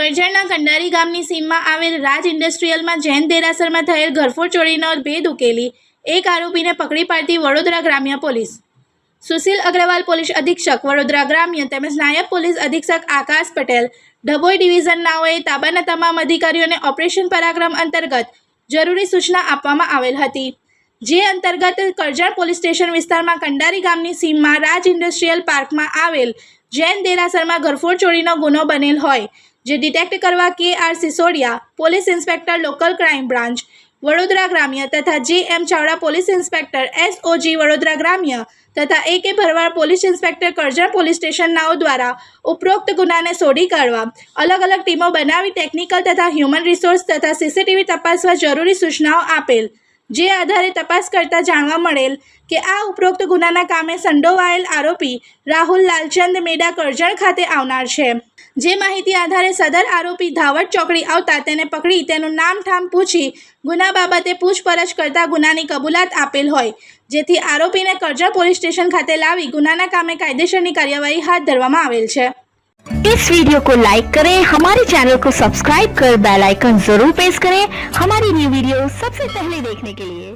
કરજણના કંડારી ગામની સીમમાં આવેલ રાજ ઇન્ડસ્ટ્રીયલમાં જૈન દેરાસરમાં થયેલ ઘરફોડ ચોરીનો ભેદ ઉકેલી એક આરોપીને પકડી પાડતી વડોદરા ગ્રામ્ય પોલીસ. સુશીલ અગ્રવાલ પોલીસ અધિક્ષક, વડોદરા ગ્રામ્ય તેમજ નાયબ પોલીસ અધિક્ષક આકાશ પટેલ ડભોઈ ડિવિઝનનાઓએ તાબાના તમામ અધિકારીઓને ઓપરેશન પરાક્રમ અંતર્ગત જરૂરી સૂચના આપવામાં આવેલ હતી. જે અંતર્ગત કરજણ પોલીસ સ્ટેશન વિસ્તારમાં કંડારી ગામની સીમમાં રાજ ઇન્ડસ્ટ્રીયલ પાર્કમાં આવેલ જૈન દેરાસરમાં ઘરફોડ ચોરીનો ગુનો બનેલ હોય. જે ડિટેક્ટ કરવા K R Sisodia police inspector local crime branch, Vadodara ગ્રામ્ય તથા J M Chavda police inspector SOG Vadodara ગ્રામ્ય તથા A K Bharwad police inspector Karjan police સ્ટેશનનાઓ દ્વારા ઉપરોક્ત ગુનાને શોધી કાઢવા, અલગ અલગ ટીમો બનાવી ટેકનિકલ તથા હ્યુમન રિસોર્સ તથા સીસીટીવી તપાસવા જરૂરી સૂચનાઓ આપેલ, જે આધારે તપાસ કરતા જાણવા મળેલ કે આ ઉપરોક્ત ગુનાના કામે સંડોવાયેલ આરોપી રાહુલ લાલચંદ મેડા કરજણ ખાતે આવનાર છે. જે માહિતી આધારે સદર આરોપી ધાવડ ચોકડી આવતા તેને પકડી તેનું નામ ઠામ પૂછી ગુના બાબતે પૂછપરછ કરતા ગુનાની કબૂલાત આપેલ હોય જેથી આરોપીને કરજણ પોલીસ સ્ટેશન ખાતે લાવી ગુનાના કામે કાયદેસરની કાર્યવાહી હાથ ધરવામાં આવેલ છે इस वीडियो को लाइक करें हमारे चैनल को सब्सक्राइब कर बेल आइकन जरूर प्रेस करें हमारी न्यू वीडियो सबसे पहले देखने के लिए